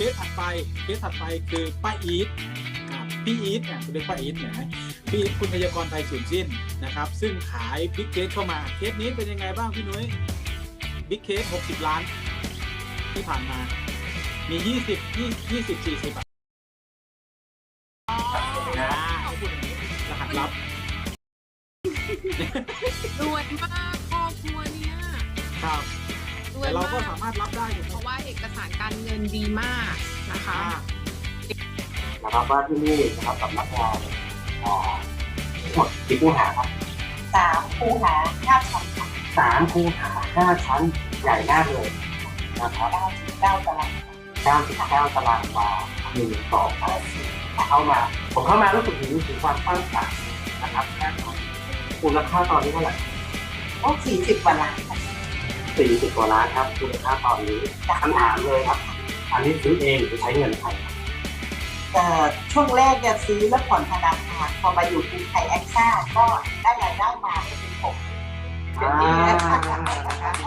เคสถัดไปเคสถัดไปคือป้าอีทอ่าพี่อีทเนี่ยเป็นป้าอีทเนี่ยนะพี่อีทคุณพยากรไทยสูญสิ้นนะครับ ซึ่งขายบิ๊กเคสเข้ามาเคสนี้เป็นยังไงบ้างพี่นุ้ยบิ๊กเคส60ล้าน ที่ผ่านมา มี20 20 20 40อะอ่าเขาพูดอย่างนี้รหัสลับรวยมาก แต่เรามาก็กสามารถรับได้ถูกไหเพมราะว่าเอกสารการเงินดีมากนะคะอ่านะครับว่าที่นี่นะครับสำนักงานอ่าทั้งหมดกี่คูหาครับสามคูหาห้าชั้นค่ะสามคูหาห้าชั้นใหญ่มากเลยนะครับเก้าสิบเก้าตารางเก้าสิบเก้าตารางวาหนึ่งสองสามสี่เข้ามาผมเข้ามารู้สึกถึงถึงความตั้งใจนะครับแค่มูลค่าตอนนี้เท่าไหร่ก็สี่สิบกว่าล้านค่ะ สี่สิบกว่าล้านครับมูลค่าตอนนี้คำถามเลยครับ อันนี้ซื้อเองหรือใช้เงินใครครับแต่ช่วงแรกจะซื้อแล้วผ่อนธนาคารพอมาอยู่กรุงไทยแอคซ่าก็ได้รายได้มาก็เป็นหกเดือนนี้นะคะ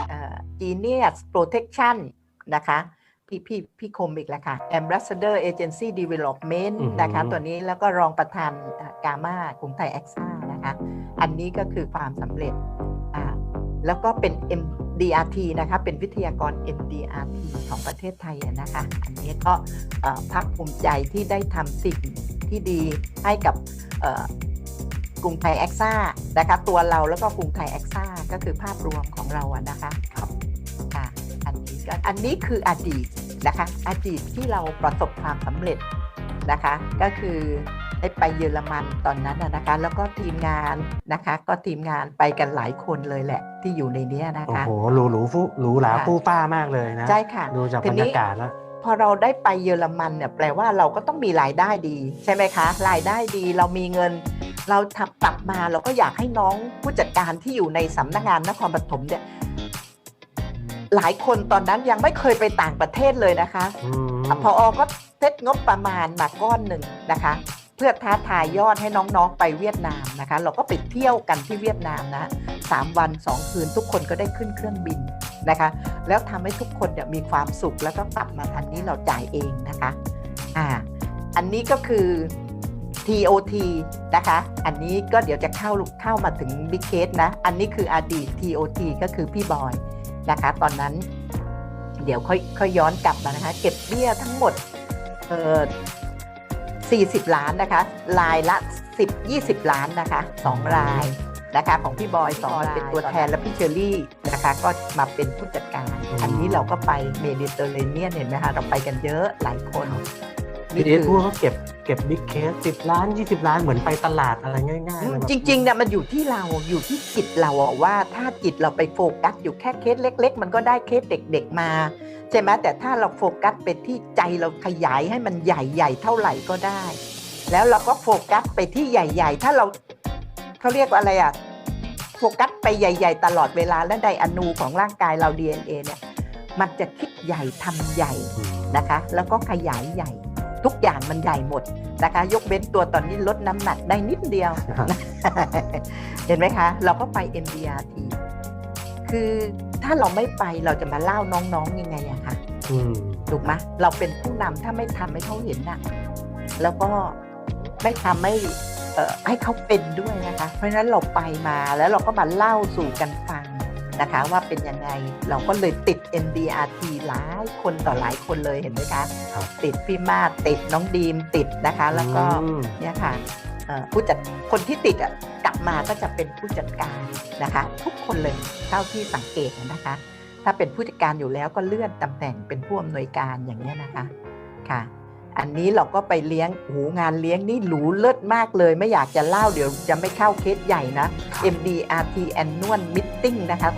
เอ่อ Genius Protection นะคะพี่พี่พี่คมอีกแล้วค่ะ Ambassador Agency Development อือหือนะคะตัวนี้แล้วก็รองประธานกาม่ากรุงไทยแอคซ่านะคะ อันนี้ก็คือความสำเร็จอ่าแล้วก็เป็น MDRT นะคะเป็นวิทยากร MDRT ของประเทศไทยอะนะคะ อันนี้ก็เอ่อภาคภูมิใจที่ได้ทำสิ่งที่ดีให้กับเอ่อกรุงไทยแอคซ่านะคะตัวเราแล้วก็กรุงไทยแอคซ่าก็คือภาพรวมของเราอะนะคะครับค่ะอันนี้ก็อันนี้คืออดีตนะคะอดีตที่เราประสบความสำเร็จนะคะ ก็คือ ได้ไปเยอรมันตอนนั้นนะนะคะ แล้วก็ทีมงานนะคะ ก็ทีมงานไปกันหลายคนเลยแหละที่อยู่ในเนี้ยนะโอ้คะโหหรูหรูฟูหรูหราค่ะฟู่ฟ้ามากเลยนะใช่ค่ะดูจากทีบรรนี้ยากาศแล้วพอเราได้ไปเยอรมันเนี่ยแปลว่าเราก็ต้องมีรายได้ดี ใช่ไหมคะ รายได้ดีเรามีเงิน เราทำกลับมาเราก็อยากให้น้องผู้จัดการที่อยู่ในสำนักงานนครปฐมเนี่ยหลายคนตอนนั้นยังไม่เคยไปต่างประเทศเลยนะคะอืมพออก็เซตงบประมาณมาก้อนหนึ่งนะคะเพื่อท้าทายยอดให้น้องๆไปเวียดนามนะคะ เราก็ไปเที่ยวกันที่เวียดนามนะสามวันสองคืนทุกคนก็ได้ขึ้นเครื่องบินนะคะ แล้วทำให้ทุกคนมีความสุขแล้วก็กลับมาทันนี้เราจ่ายเองนะคะอ่าอันนี้ก็คือ TOT นะคะ อันนี้ก็เดี๋ยวจะเข้าเข้ามาถึง Big Case นะ อันนี้คืออดีต TOT ก็คือพี่บอยนะคะ ตอนนั้นเดี๋ยวค่อยค่อยย้อนกลับมานะคะ เก็บเบี้ยทั้งหมดเอ่อ 40 ล้านนะคะรายละ 10 20 ล้านนะคะสองรายนะคะของพี่บอยสองรายเป็นตัวแทนและพี่เชอรี่นะคะก็มาเป็นผู้จัดการ อันนี้เราก็ไปเมดิเตอร์เรเนียนเห็นไหมคะเราไปกันเยอะหลายคน พี่เอสพูดว่าเก็บเก็บบิ๊กเคสสิบล้านยี่สิบล้านเหมือนไปตลาดอะไรง่ายๆเลยแบบจริงๆเนี่ยมันอยู่ที่เราอยู่ที่จิตเราอะว่าถ้าจิตเราไปโฟกัสอยู่แค่เคสเล็ก ๆ มันก็ได้เคสเด็ก ๆมา ใช่ไหมแต่ถ้าเราโฟกัสไปที่ใจเราขยายให้มันใหญ่ ๆ เท่าไหร่ก็ได้ แล้วเราก็โฟกัสไปที่ใหญ่ ๆ ถ้าเราเขาเรียกว่าอะไรอะโฟกัสไปใหญ่ ๆ ตลอดเวลาและไดอะนูของร่างกายเรา DNA เนี่ยมันจะคิดใหญ่ทำใหญ่อืมนะคะ แล้วก็ขยายใหญ่ ทุกอย่างมันใหญ่หมดนะคะ ยกเว้นตัวตอนนี้ลดน้ำหนักได้นิดเดียว เห็นไหมคะ เราก็ไป MDRT คือถ้าเราไม่ไปเราจะมาเล่าน้องๆยังไงอะคะอืมถูกไหมเราเป็นผู้นำถ้าไม่ทำให้เขาเห็นน่ะแล้วก็ไม่ทำให้เอ่อให้เขาเป็นด้วยนะคะ เพราะฉะนั้นเราไปมาแล้วเราก็มาเล่าสู่กันฟัง นะคะว่าเป็นยังไงเราก็เลยติด MDRT หลายคนต่อหลายคนเลยเห็นไหมคะครับติดพี่มาศติดน้องดีมติดนะคะ แล้วก็อืม เนี่ยค่ะเอ่อผู้จัดคนที่ติดอะกลับมาก็จะเป็นผู้จัดการนะคะ ทุกคนเลยเท่าที่สังเกตนะคะ ถ้าเป็นผู้จัดการอยู่แล้วก็เลื่อนตำแหน่งเป็นผู้อำนวยการอย่างนี้ยนะคะค่ะ อันนี้เราก็ไปเลี้ยงโอ้โหงานเลี้ยงนี่หรูเลิศมากเลย ไม่อยากจะเล่าเดี๋ยวจะไม่เข้าเคสใหญ่นะ MDRT Annual Meeting นะคะ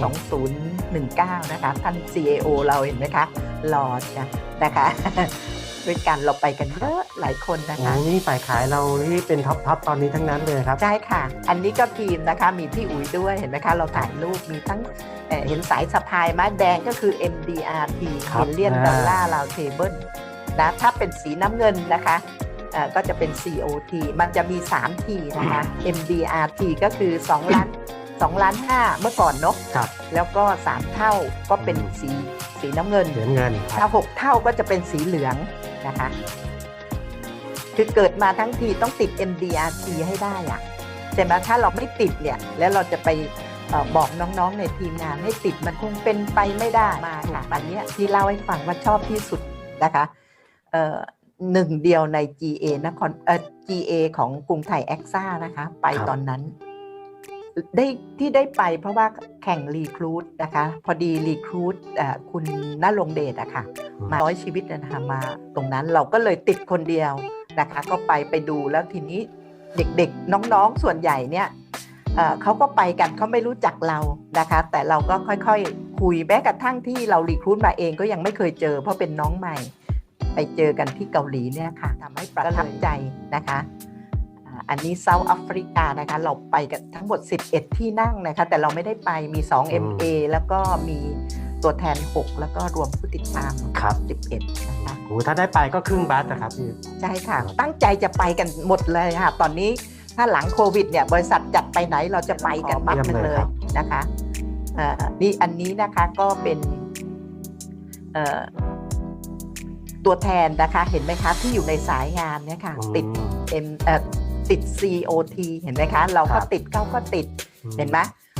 2019 นะคะ ท่าน CAO เราเห็นไหมคะรอจ้ะนะคะด้วยกันเราไปกันเยอะหลายคนนะโอ้คะ นี่ฝ่ายขายเรานี่เป็นท็อปท็อปตอนนี้ทั้งนั้นเลยครับ ใช่ค่ะ อันนี้ก็ทีมนะคะมีพี่อุ๋ยด้วยเห็นไหมคะ เราถ่ายรูปมีทั้งเอ่อเห็นสายสะพายมาแดงก็คือ MDRT ครับ Million อ่า Dollar Round Table นะถ้าเป็นสีน้ำเงินนะคะเอ่อก็จะเป็น COT มันจะมี3ทีนะคะ MDRT ก็คือ 2 ล้าน2ล้าน5เมื่อก่อนเนาะครับแล้วก็ 3 เท่าก็เป็นสีสีน้ำเงินเหรียญเงินคถ้ารับหกเท่าก็จะเป็นสีเหลืองนะคะ คือเกิดมาทั้งทีต้องติด MDRT ให้ได้อะใช่ไหมถ้าเราไม่ติดเนี่ย แล้วเราจะไปเออบอกน้องๆในทีมงานให้ติดมันคงเป็นไปไม่ได้มาค่ะอันเนี้ยที่เล่าให้ฟังว่าชอบที่สุดนะคะเอ่อ หนึ่งเดียวใน GA นครเอ่อ GA ของกรุงไทยแอคซ่านะคะ ไปตอนนั้น ได้ที่ได้ไปเพราะว่าแข่งรีครูดนะคะ พอดีรีครูดคุณน่าลงเดชอะค่ะ มาร้อยชีวิตนะคะมาตรงนั้นเราก็เลยติดคนเดียวนะคะ ก็ไปไปดูแล้วทีนี้เด็กๆ น้องๆส่วนใหญ่เนี่ยเอ่อเขาก็ไปกันเขาไม่รู้จักเรานะคะ แต่เราก็ค่อยๆ คุยแม้กระทั่งที่เรารีครูดมาเองก็ยังไม่เคยเจอ เพราะเป็นน้องใหม่ ไปเจอกันที่เกาหลีเนี่ยค่ะทำให้ประทับใจนะคะอ่าอันนี้เซาท์แอฟริกานะคะเราไปกันทั้งหมด 11 ที่นั่งนะคะแต่เราไม่ได้ไปมี 2 MA แล้วก็มีตัวแทน 6 แล้วก็รวมผู้ติดตามครับ11นะคะโอ้ถ้าได้ไปก็ครึ่งบัสนะครับพี่ใช่ค่ะ ตั้งใจจะไปกันหมดเลยค่ะ ตอนนี้ถ้าหลังโควิดเนี่ยบริษัทจัดไปไหนเราจะไปกันบักหนึงเลยนะคะเอ่อนี่อันนี้นะคะก็เป็นเอ่อ ตัวแทนนะคะ เห็นไหมคะที่อยู่ในสายงานเนี่ยค่ะ ติด M เอ่อติด COT เห็นไหมคะ เราก็ติดเขาก็ติดเห็นไหม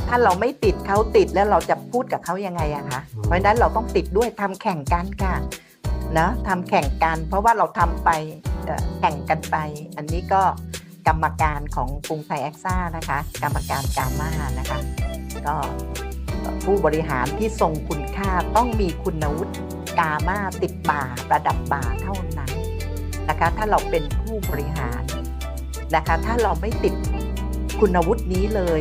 ถ้าเราไม่ติดเขาติดแล้วเราจะพูดกับเขายังไงอะคะเพราะฉะนั้นเราต้องติดด้วยทำแข่งกันค่ะนะทำแข่งกันเพราะว่าเราทำไปเอ่อแข่งกันไป อันนี้ก็กรรมการของกรุงไทยแอคซ่านะคะ กรรมการกามานะคะก็ผู้บริหารที่ทรงคุณค่าต้องมีคุณวุฒิ กามาติดบ่าระดับบ่าเท่านั้นนะคะถ้าเราเป็นผู้บริหารนะคะถ้าเราไม่ติดคุณวุฒินี้เลย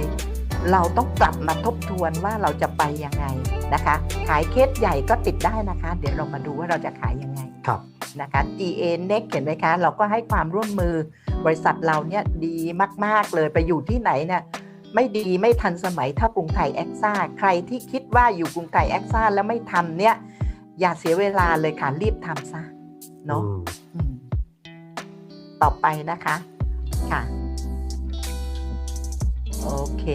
เราต้องกลับมาทบทวนว่าเราจะไปยังไงนะคะขายเคสใหญ่ก็ติดได้นะคะ เดี๋ยวเรามาดูว่าเราจะขายยังไงครับนะคะ GA Next เห็นไหมคะ เราก็ให้ความร่วมมือบริษัทเราเนี่ยดีมาก ๆ เลยไปอยู่ที่ไหนเนี่ยไม่ดีไม่ทันสมัยเท่ากรุงไทยแอคซ่าใครที่คิดว่าอยู่กรุงไทยแอคซ่าแล้วไม่ทำเนี่ย อย่าเสียเวลาเลยค่ะ รีบทำซะเนาะอืมอืมต่อไปนะคะ ค่ะ โอเค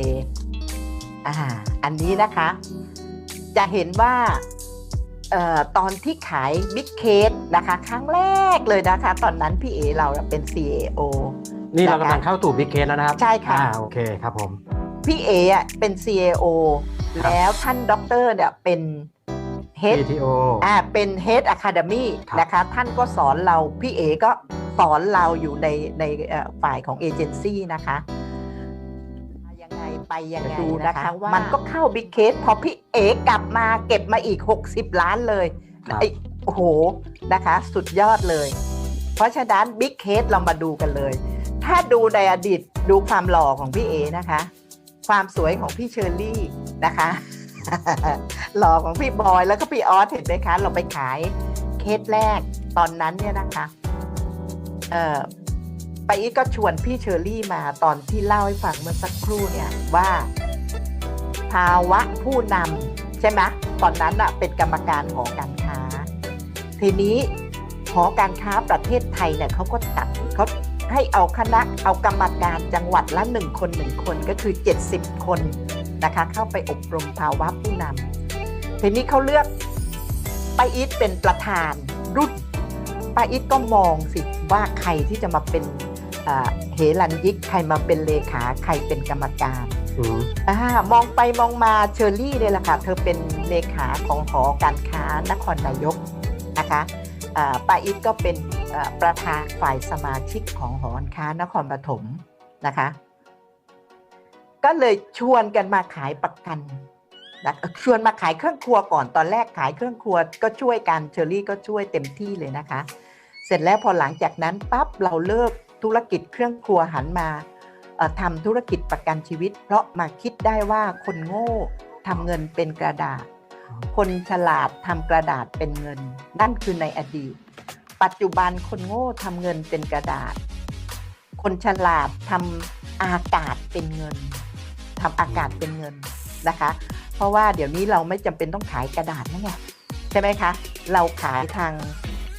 อ่าอันนี้นะคะ จะเห็นว่าเอ่อตอนที่ขายบิ๊กเคสนะคะ ครั้งแรกเลยนะคะ ตอนนั้นพี่เอเราเป็น CAO นี่เรานะคะกำลังเข้าสู่บิ๊กเคสแล้วนะครับ ใช่ค่ะอ่าโอเคครับผม พี่เออะเป็น CAO แล้วท่านด็อกเตอร์เนี่ยเป็น Head PTO อ่าเป็น Head Academy ครับ นะคะท่านก็สอนเราพี่เอก็สอนเราอยู่ในในเอ่อฝ่ายของเอเจนซี่นะคะยังไงไปยังไงดูนะนะคะคะว่ามัมั นก็เข้าบิ๊กเคสพอพี่เอกลับมาเก็บมาอีก 60 ล้านเลยครับไอ้โอ้โหนะคะสุดยอดเลย เพราะฉะนั้นบิ๊กเคสเรามาดูกันเลย ถ้าดูในอดีตดูความหล่อของพี่เอนะคะ ความสวยของพี่เชอรี่นะคะ หล่อของพี่บอยแล้วก็พี่ออสเห็นไหมคะ เราไปขายเคสแรกตอนนั้นเนี่ยนะคะ เอ่อไปอีกก็ชวนพี่เชอรี่มาตอนที่เล่าให้ฟังเมื่อสักครู่เนี่ยว่า ภาวะผู้นำใช่ไหมตอนนั้นอะเป็นกรรมการหอการค้า ทีนี้หอการค้าประเทศไทยเนี่ยเขาก็ตัดเขาให้เอาคณะเอากรรมการจังหวัดละหนึ่งคนหนึ่งคนก็คือ 70 คน นะคะเข้าไปอบรมภาวะผู้นำทีนี้เขาเลือกป้าอีทเป็นประธานรุ่นป้าอีทก็มองสิว่าใครที่จะมาเป็นอ่าเหรันยิกใครมาเป็นเลขาใครเป็นกรรมการอืมอามองไปมองมาเชอรี่เนี่ยแหละค่ะเธอเป็นเลขาของหอการค้านครนายกนะคะอ่าป้าอิทก็เป็นอ่าประธานฝ่ายสมาชิกของหอการค้านครปฐมนะคะ ก็เลยชวนกันมาขายประกันนะชวนมาขายเครื่องครัวก่อนตอนแรกขายเครื่องครัวก็ช่วยกันเชอรี่ก็ช่วยเต็มที่เลยนะคะ เสร็จแล้วพอหลังจากนั้นปั๊บเราเลิกธุรกิจเครื่องครัวหันมาทำธุรกิจประกันชีวิต เพราะมาคิดได้ว่าคนโง่ทำเงินเป็นกระดาษ คนฉลาดทำกระดาษเป็นเงิน นั่นคือในอดีต ปัจจุบันคนโง่ทำเงินเป็นกระดาษ คนฉลาดทำอากาศเป็นเงิน ทำอากาศเป็นเงินนะคะ เพราะว่าเดี๋ยวนี้เราไม่จำเป็นต้องขายกระดาษนั่นไงใช่ไหมคะ เราขายทาง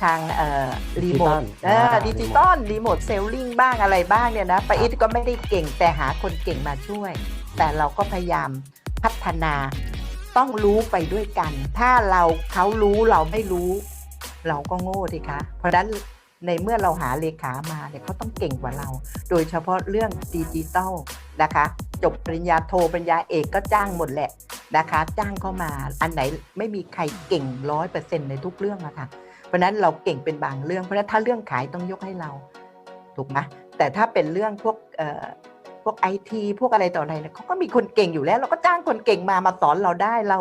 ทางเอ่อรีโมท Digital เอออ่าดิจิตอลรีโมทเซลลิงบ้างอะไรบ้างเนี่ยนะปาอิทก็ไม่ได้เก่งแต่หาคนเก่งมาช่วย แต่เราก็พยายามพัฒนาต้องรู้ไปด้วยกัน ถ้าเราเขารู้เราไม่รู้ เราก็โง่ดิคะ เพราะฉะนั้น ในเมื่อเราหาเลขามาเนี่ยเขาต้องเก่งกว่าเรา โดยเฉพาะเรื่องดิจิตอลนะคะ จบปริญญาโทปริญญาเอกก็จ้างหมดแหละนะคะ จ้างเข้ามาอันไหนไม่มีใครเก่งร้อยเปอร์เซ็นต์ในทุกเรื่องอะคะเพราะนั้นเราเก่งเป็นบางเรื่อง เพราะฉะนั้นถ้าเรื่องขายต้องยกให้เราถูกไหมแต่ถ้าเป็นเรื่องพวกเอ่อพวกไอทีพวกอะไรต่ออะไรเนี่ยเขาก็มีคนเก่งอยู่แล้ว เราก็จ้างคนเก่งมามาสอนเราได้เรา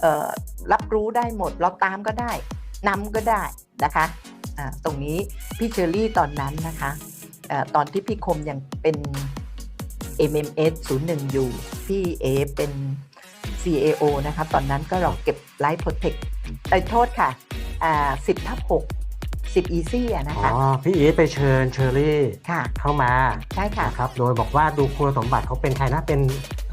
เอ่อรับรู้ได้หมด เราตามก็ได้นำก็ได้นะคะ ตรงนี้พี่เชอรี่ตอนนั้นนะคะเอ่อตอนที่พี่คมยังเป็น MMS 01 อยู่ พี่เอเป็น CAO นะคะตอนนั้นก็เราเก็บไลฟ์โปรเทคไอ้โทษค่ะอ่า10ทับ6 10 easy อะนะอ๋คะอพี่อีทไปเชิญเชอรี่ค่ะเข้ามาใช่ค่ะนะครับโดยบอกว่าดูคุณสมบัติเขาเป็นใครนะเป็น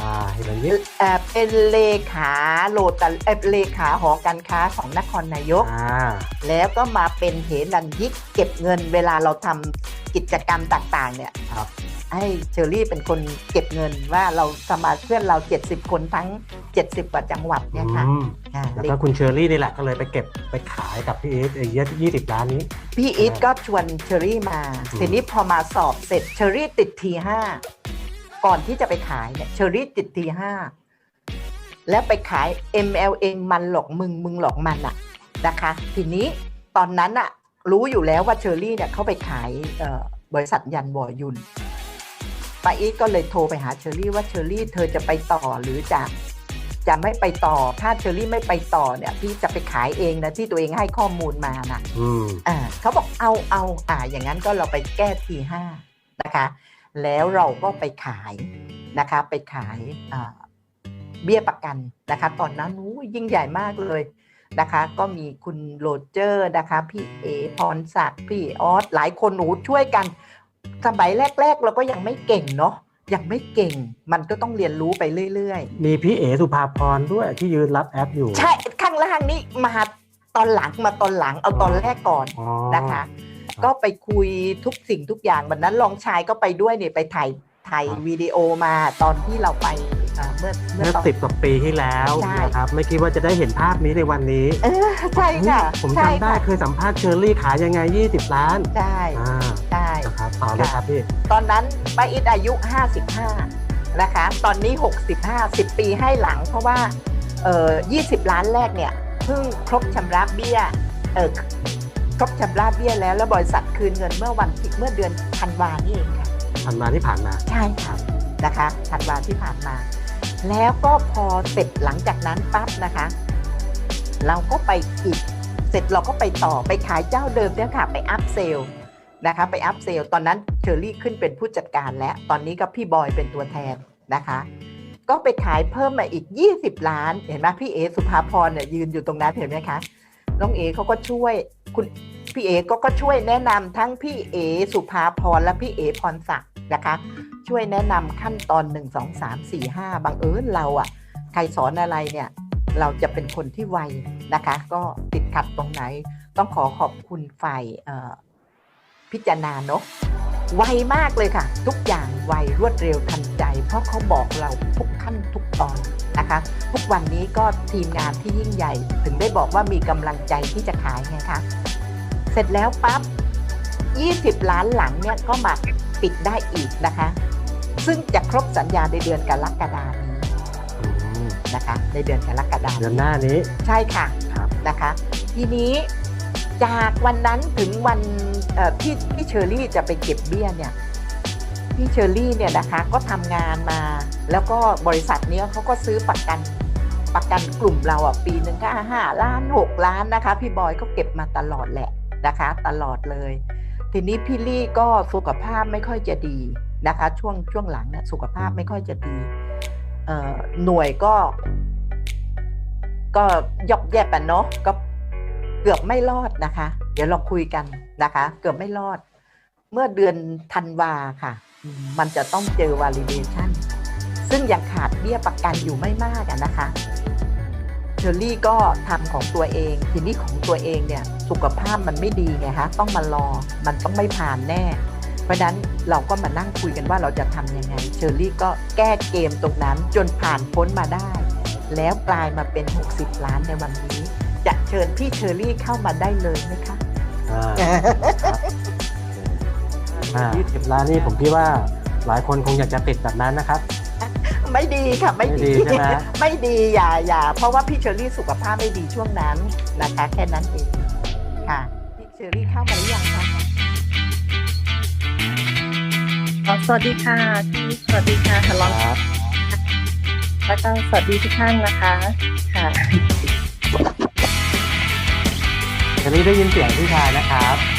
อ่าเห็นไหมนี่เอ่อเป็นเลขาโลตันเอ่อเลขาหอการค้าของนครนายก อ่าแล้วก็มาเป็นเหรันยิกเก็บเงินเวลาเราทำกิจกรรมต่างๆเนี่ยครับให้เชอรี่เป็นคนเก็บเงินว่าเราสมาชิกเพื่อนเรา 70 คนทั้ง 70กว่าจังหวัดเนี่ยค่ะอืมอ่าแล้วก็คุณเชอรี่นี่แหละก็เลยไปเก็บไปขายกับพี่อีทไอ้ยี่สิบล้านนี้ พี่อีทก็ชวนเชอรี่มา อืม ทีนี้พอมาสอบเสร็จเชอรี่ติดทีห้า ก่อนที่จะไปขายเนี่ยเชอรี่ติดทีห้าแล้วไปขาย MLM มันหลอกมึงมึงหลอกมันอะนะคะ ทีนี้ตอนนั้นอะรู้อยู่แล้วว่าเชอรี่เนี่ยเขาไปขายเอ่อบริษัทยันวอยุนป้าอีทก็เลยโทรไปหาเชอรี่ว่าเชอรี่เธอจะไปต่อหรือจะจะไม่ไปต่อ ถ้าเชอรี่ไม่ไปต่อเนี่ยพี่จะไปขายเองนะที่ตัวเองให้ข้อมูลมานะอืมอ่าเขาบอกเอาเอาอ่าอย่างนั้นก็เราไปแก้ทีห้านะคะ แล้วเราก็ไปขายนะคะไปขายอ่าเบี้ยประกันนะคะ ตอนนั้นอู้ยิ่งใหญ่มากเลยนะคะ ก็มีคุณโรเจอร์นะคะ พี่เอพรศักดิ์พี่ออสหลายคนหนูช่วยกัน สมัยแรก ๆ เราก็ยังไม่เก่งเนาะยังไม่เก่ง มันก็ต้องเรียนรู้ไปเรื่อยมีพี่เอสุภาพรด้วยที่ยืนรับแอปอยู่ๆใช่ ข้างล่างนี่มาตอนหลังมาตอนหลังเอาตอนแรกก่อนอ๋อนะคะ ก็ไปคุยทุกสิ่งทุกอย่างวันนั้นลองชายก็ไปด้วยเนี่ยไปถ่ายถ่ายวิดีโอมาตอนที่เราไปเอ่อเมื่อเมื่เมื่ออตอนสิบกว่าปีที่แล้วใช่นะครับไม่คิดว่าจะได้เห็นภาพนี้ในวันนี้เออใช่ค่ะผมใช่จำได้ค่ะเคยสัมภาษณ์เชอรี่ขายยังไง 20 ล้านใช่อ่าใช่นะครับต่อเลยครับพี่ตอนนั้นป้าอิดอายุ 55 นะคะ ตอนนี้ 65 10 ปีให้หลัง เพราะว่าเอ่อ20 ล้านแรกเนี่ยเพิ่งครบชำระเบี้ยเออ ครบชำระเบี้ยแล้ว แล้วบริษัทคืนเงินเมื่อวันที่เมื่อเดือนธันวานี่เองค่ะทันมาที่ผ่านมา ใช่ค่ะนะคะธันวาที่ผ่านมา แล้วก็พอเสร็จหลังจากนั้นปั๊บนะคะ เราก็ไปอีกเสร็จเราก็ไปต่อไปขายเจ้าเดิมเนี่ยค่ะ ไปอัพเซลนะคะไปอัพเซลตอนนั้นเชอรี่ขึ้นเป็นผู้จัดการแล้วตอนนี้ก็พี่บอยเป็นตัวแทนนะคะ ก็ไปขายเพิ่มมาอีก 20 ล้าน เห็นไหมพี่เอสุภาพรเนี่ยยืนอยู่ตรงนั้นเห็นไหมคะ น้องเอเขาก็ช่วย คุณพี่เอก็ก็ช่วยแนะนำทั้งพี่เอสุภาพรและพี่เอพรศักดิ์นะคะ ช่วยแนะนำขั้นตอน1 2 3 4 5บังเอิญเราอะ่ะ ใครสอนอะไรเนี่ย เราจะเป็นคนที่ไวนะคะ ก็ติดขัดตรงไหน ต้องขอขอบคุณฝ่ายพิจารณาเนอะไวมากเลยค่ะ ทุกอย่างไวรวดเร็วทันใจ เพราะเขาบอกเราทุกขั้นทุกตอน นะคะ ทุกวันนี้ก็ทีมงานที่ยิ่งใหญ่ ถึงได้บอกว่ามีกำลังใจที่จะขายไงคะ เสร็จแล้วปั๊บ 20 ล้านหลังเนี่ยก็มาปิดได้อีกนะคะ ซึ่งจะครบสัญญาในเดือนกรกฎานี้อืมนะคะ ในเดือนกรกฎาเดือนนี้หน้านี้ ใช่ค่ะครับนะคะ ทีนี้จากวันนั้นถึงวันเอ่อที่พี่เชอรี่จะไปเก็บเบี้ยเนี่ยพี่เชอรี่เนี่ยนะคะก็ทำงานมา แล้วก็บริษัทเนี้ยเขาก็ซื้อประกันประกันกลุ่มเราอะปีหนึ่งก็ห้าล้านหกล้านนะคะ พี่บอยก็เก็บมาตลอดแหละนะคะ ตลอดเลย ทีนี้พี่ลี่ก็สุขภาพไม่ค่อยจะดีนะคะ ช่วงช่วงหลังเนี่ยสุขภาพไม่ค่อยจะดีเอ่อหน่วยก็ ก็ยอบแยบอะเนาะก็เกือบไม่รอดนะคะ เดี๋ยวเราคุยกันนะคะ เกือบไม่รอด เมื่อเดือนธันวาค่ะมมันจะต้องเจอ validation ซึ่งยังขาดเบี้ยประกันอยู่ไม่มากอะนะคะเชอรี่ก็ทำของตัวเอง ทีนี้ของตัวเองเนี่ยสุขภาพมันไม่ดีไงคะต้องมารอมันต้องไม่ผ่านแน่ เพราะฉะนั้นเราก็มานั่งคุยกันว่าเราจะทำยังไง เชอรี่ก็แก้เกมตรงนั้นจนผ่านพ้นมาได้ แล้วกลายมาเป็น 60 ล้านในวันนี้ จะเชิญพี่เชอรี่เข้ามาได้เลยไหมคะอ่ายี่สิบล้านนี่ผมพี่ว่าหลายคนคงอยากจะติดแบบนั้นนะครับ ไม่ดีค่ะไม่ไม่ดีใช่ไหม ไม่ดีอย่าอย่าเพราะว่าพี่เชอรี่สุขภาพไม่ดีช่วงนั้นนะคะแค่นั้นเองค่ะพี่เชอรี่เข้ามาหรือยังคะอ๋อสวัสดีค่ะพี่สวัสดีค่ะฮัลโหลครับแล้วก็สวัสดีทุกท่านนะคะค่ะจะรีได้ยินเสียงพี่ชายนะครับ